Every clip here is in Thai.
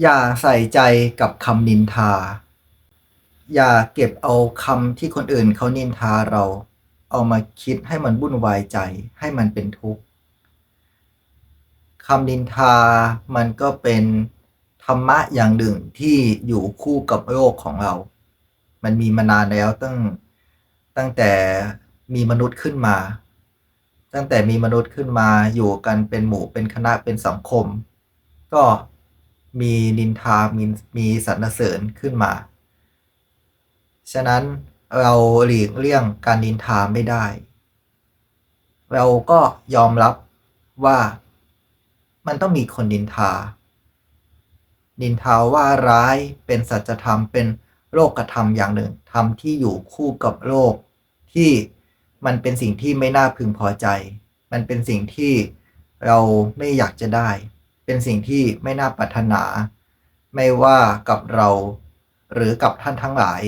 อย่าใส่ใจกับคำนินทา อย่าเก็บเอาคำที่คนอื่นเขานินทาเรา เอามาคิดให้มันวุ่นวายใจให้มันเป็นทุกข์คำนินทามันก็เป็นธรรมะอย่างหนึ่งที่อยู่คู่กับโลกของเรา มันมีมานานแล้วตั้งตั้งแต่มีมนุษย์ขึ้นมา ตั้งแต่มีมนุษย์ขึ้นมาอยู่กันเป็นหมู่เป็นคณะเป็นสังคม ก็ มีนินทามีมีสรรเสริญขึ้นมา ฉะนั้นเราหลีกเลี่ยงการนินทาไม่ได้ เราก็ยอมรับว่ามันต้องมีคนนินทา นินทาว่าร้ายเป็นสัจธรรมเป็นโลกธรรมอย่างหนึ่งธรรมที่อยู่คู่กับโลก ที่มันเป็นสิ่งที่ไม่น่าพึงพอใจ มันเป็นสิ่งที่เราไม่อยากจะได้ เป็นสิ่งที่ไม่น่าปรารถนา ไม่ว่ากับเรา หรือกับท่านทั้งหลาย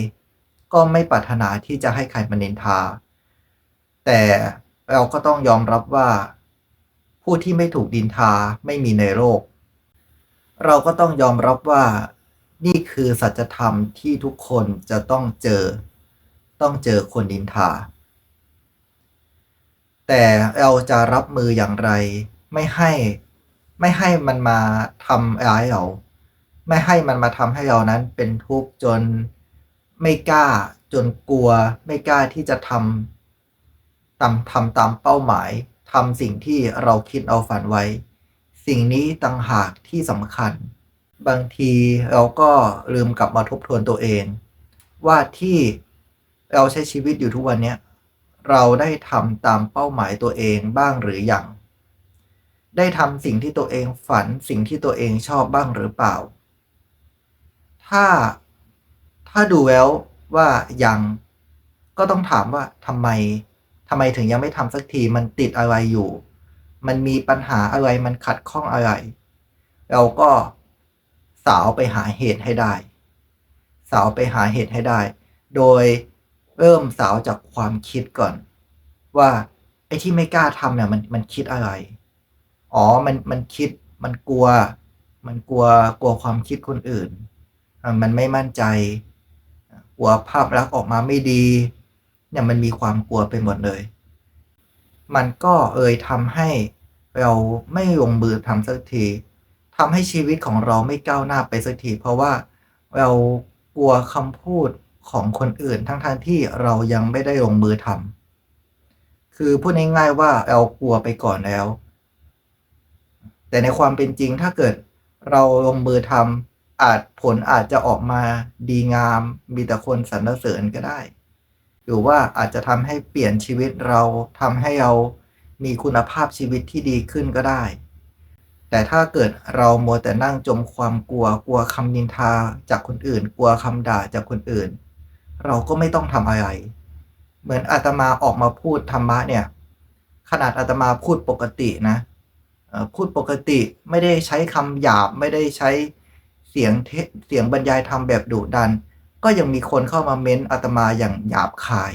ก็ไม่ปรารถนาที่จะให้ใครมานินทา แต่เราก็ต้องยอมรับว่า ผู้ที่ไม่ถูกดินทาไม่มีในโลก เราก็ต้องยอมรับว่านี่คือสัจธรรมที่ทุกคนจะต้องเจอ ต้องเจอคนดินทา แต่เราจะรับมืออย่างไร ไม่ให้ ไม่ให้มันมาทำร้ายเรา ไม่ให้มันมาทำให้เรานั้นเป็นทุกข์จนไม่กล้าจนกลัว ไม่กล้าที่จะทำตามทำตามเป้าหมายทำสิ่งที่เราคิดเอาฝันไว้ สิ่งนี้ต่างหากที่สำคัญ บางทีเราก็ลืมกลับมาทบทวนตัวเอง ว่าที่เราใช้ชีวิตอยู่ทุกวันนี้เราได้ทำตามเป้าหมายตัวเองบ้างหรือยัง ได้ทำสิ่งที่ตัวเองฝันสิ่งที่ตัวเองชอบบ้างหรือเปล่า ถ้าถ้าดูแล้วว่ายังก็ต้องถามว่าทำไมทำไมถึงยังไม่ทำสักทีมันติดอะไรอยู่ มันมีปัญหาอะไรมันขัดข้องอะไร เราก็สาวไปหาเหตุให้ได้ สาวไปหาเหตุให้ได้ โดยเริ่มสาวจากความคิดก่อน ว่าไอ้ที่ไม่กล้าทำเนี่ยมันมันคิดอะไร อ๋อ มัน มันคิด มันกลัว มันกลัว กลัวความคิดคนอื่น มันไม่มั่นใจ กลัวภาพลักษณ์ออกมาไม่ดี เนี่ยมันมีความกลัวไปหมดเลย มันก็เอ่ยทำให้เราไม่ลงมือทำสักทีทำให้ชีวิตของเราไม่ก้าวหน้าไปสักที เพราะว่าเรากลัวคำพูดของคนอื่นทั้งทที่เรายังไม่ได้ลงมือทำคือพูดง่ายๆว่าเรากลัวไปก่อนแล้ว แต่ในความเป็นจริงถ้าเกิดเราลงมือทำอาจผลอาจจะออกมาดีงาม มีแต่คนสรรเสริญก็ได้ หรือว่าอาจจะทำให้เปลี่ยนชีวิตเราทำให้เรามีคุณภาพชีวิตที่ดีขึ้นก็ได้ แต่ถ้าเกิดเราโมวแต่นั่งจมความกลัว กลัวคำนินทาจากคนอื่น กลัวคำด่าจากคนอื่น เราก็ไม่ต้องทำอะไร เหมือนอาตมาออกมาพูดธรรมะเนี่ย ขนาดอาตมาพูดปกตินะ พูดปกติไม่ได้ใช้คำหยาบไม่ได้ใช้เสียงเสียงบรรยายธรรมแบบดุดัน ก็ยังมีคนเข้ามาเม้นอาตมาอย่างหยาบคาย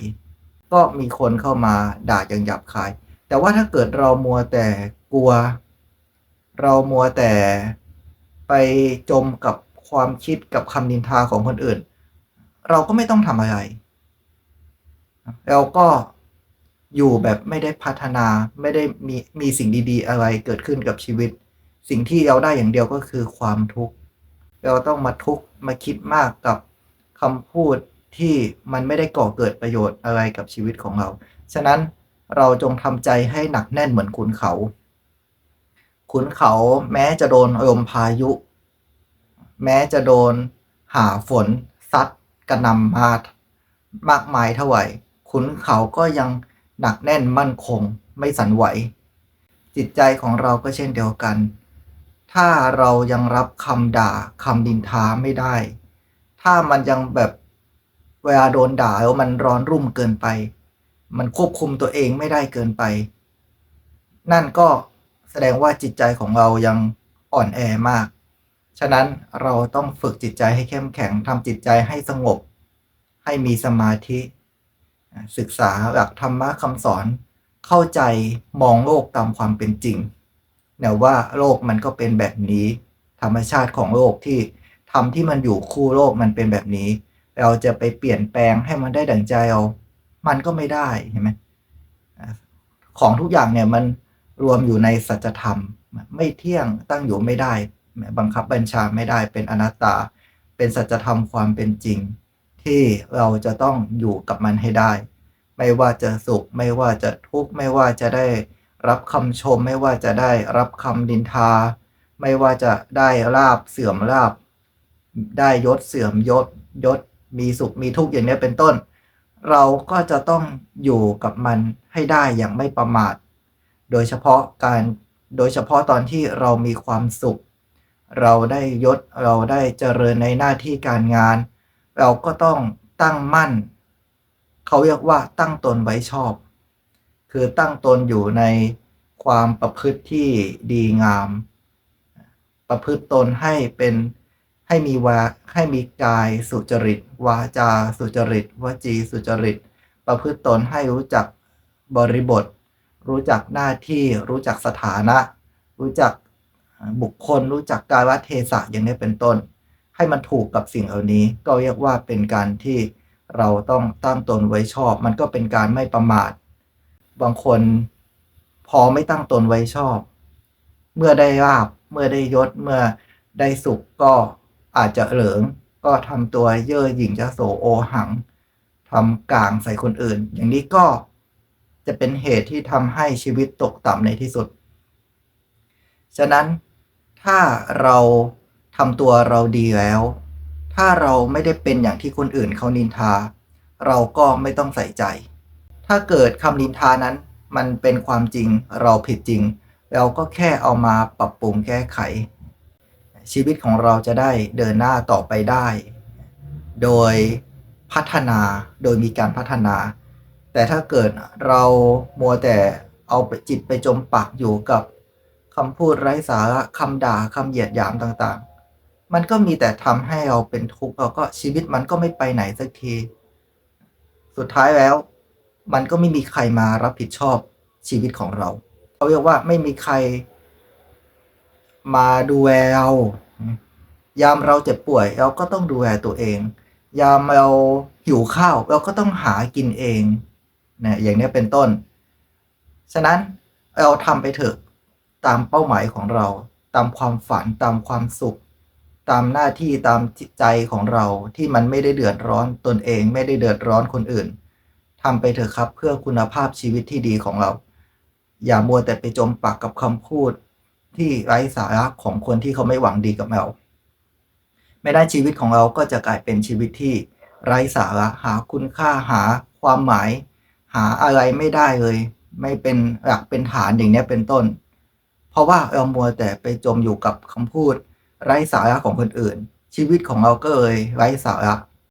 ก็มีคนเข้ามาด่าอย่างหยาบคาย แต่ว่าถ้าเกิดเรามัวแต่กลัว เรามัวแต่ไปจมกับความคิดกับคำนินทาของคนอื่น เราก็ไม่ต้องทำอะไรเราก็ อยู่แบบไม่ได้พัฒนาไม่ได้มีมีสิ่งดีๆ อะไรเกิดขึ้นกับชีวิต สิ่งที่เราได้อย่างเดียวก็คือความทุกข์เราต้องมาทุกข์มาคิดมากกับคำพูดที่มันไม่ได้ก่อเกิดประโยชน์อะไรกับชีวิตของเรา ฉะนั้นเราจงทำใจให้หนักแน่นเหมือนขุนเขา ขุนเขาแม้จะโดนลมพายุ แม้จะโดนหาฝนซัดกระนำมามากมายเท่าไหร่ขุนเขาก็ยัง หนักแน่นมั่นคงไม่สั่นไหว จิตใจของเราก็เช่นเดียวกัน ถ้าเรายังรับคำด่าคำดินทาไม่ได้ ถ้ามันยังแบบเวลาโดนด่าแล้วมันร้อนรุ่มเกินไป มันควบคุมตัวเองไม่ได้เกินไป นั่นก็แสดงว่าจิตใจของเรายังอ่อนแอมาก ฉะนั้นเราต้องฝึกจิตใจให้เข้มแข็งทำจิตใจให้สงบ ให้มีสมาธิ ศึกษาหลักธรรมะคำสอน เข้าใจมองโลกตามความเป็นจริงเนี่ยว่าโลกมันก็เป็นแบบนี้ ธรรมชาติของโลกที่ทำที่มันอยู่คู่โลกมันเป็นแบบนี้ เราจะไปเปลี่ยนแปลงให้มันได้ดั่งใจเรา มันก็ไม่ได้เห็นไหมของทุกอย่างเนี่ยมันรวมอยู่ในสัจธรรม ไม่เที่ยงตั้งอยู่ไม่ได้ บังคับบัญชาไม่ได้เป็นอนัตตา เป็นสัจธรรมความเป็นจริง ที่เราจะต้องอยู่กับมันให้ได้ ไม่ว่าจะสุข ไม่ว่าจะทุกข์ ไม่ว่าจะได้รับคำชม ไม่ว่าจะได้รับคำดินทา ไม่ว่าจะได้ลาบเสื่อมลาบ ได้ยศเสื่อมยศยศ มีสุขมีทุกข์อย่างนี้เป็นต้น เราก็จะต้องอยู่กับมันให้ได้อย่างไม่ประมาท โดยเฉพาะการโดยเฉพาะตอนที่เรามีความสุข เราได้ยศเราได้เจริญในหน้าที่การงาน เราก็ต้องตั้งมั่น เขาเรียกว่าตั้งตนไว้ชอบ คือตั้งตนอยู่ในความประพฤติที่ดีงาม ประพฤติตนให้เป็นให้มีวาให้มีกายสุจริต วาจาสุจริตวจีสุจริต ประพฤติตนให้รู้จักบริบท รู้จักหน้าที่รู้จักสถานะ รู้จักบุคคลรู้จักกาลเทศะอย่างนี้เป็นต้น ให้มันถูกกับสิ่งเหล่านี้ ก็เรียกว่าเป็นการที่เราต้องตั้งตนไว้ชอบ มันก็เป็นการไม่ประมาท บางคนพอไม่ตั้งตนไว้ชอบ เมื่อได้ลาบ เมื่อได้ยศ เมื่อได้สุขก็อาจจะเหลิง ก็ทำตัวเย่อหยิ่งจะโสโอหังทำกลางใส่คนอื่น อย่างนี้ก็จะเป็นเหตุที่ทำให้ชีวิตตกต่ำในที่สุด ฉะนั้นถ้าเรา ทำตัวเราดีแล้ว ถ้าเราไม่ได้เป็นอย่างที่คนอื่นเขานินทา เราก็ไม่ต้องใส่ใจ ถ้าเกิดคำนินทานั้น มันเป็นความจริงเราผิดจริง เราก็แค่เอามาปรับปรุงแก้ไข ชีวิตของเราจะได้เดินหน้าต่อไปได้ โดยพัฒนาโดยมีการพัฒนา แต่ถ้าเกิดเรามัวแต่เอาจิตไปจมปักอยู่กับคำพูดไร้สาระคำด่าคำเหยียดหยามต่างๆ มันก็มีแต่ทำให้เราเป็นทุกข์แล้วก็ชีวิตมันก็ไม่ไปไหนสักที สุดท้ายแล้ว มันก็ไม่มีใครมารับผิดชอบชีวิตของเราเขาเรียกว่าไม่มีใคร มาดูแลเรายามเราเจ็บป่วย เราก็ต้องดูแลตัวเอง ยามเราหิวข้าว เราก็ต้องหากินเองนะอย่างนี้เป็นต้น ฉะนั้นเราทำไปเถอะตามเป้าหมายของเรา ตามความฝันตามความสุข ตามหน้าที่ตามจิตใจของเราที่มันไม่ได้เดือดร้อนตนเองไม่ได้เดือดร้อนคนอื่นทำไปเถอะครับเพื่อคุณภาพชีวิตที่ดีของเรา อย่ามัวแต่ไปจมปักกับคำพูดที่ไร้สาระของคนที่เขาไม่หวังดีกับเรา ไม่ได้ชีวิตของเราก็จะกลายเป็นชีวิตที่ไร้สาระหาคุณค่าหาความหมาย หาอะไรไม่ได้เลย ไม่เป็นหลักเป็นฐานอย่างนี้เป็นต้น เพราะว่าเรามัวแต่ไปจมอยู่กับคำพูด ไร้สาระของคนอื่น ชีวิตของเราก็เลยไร้สาระ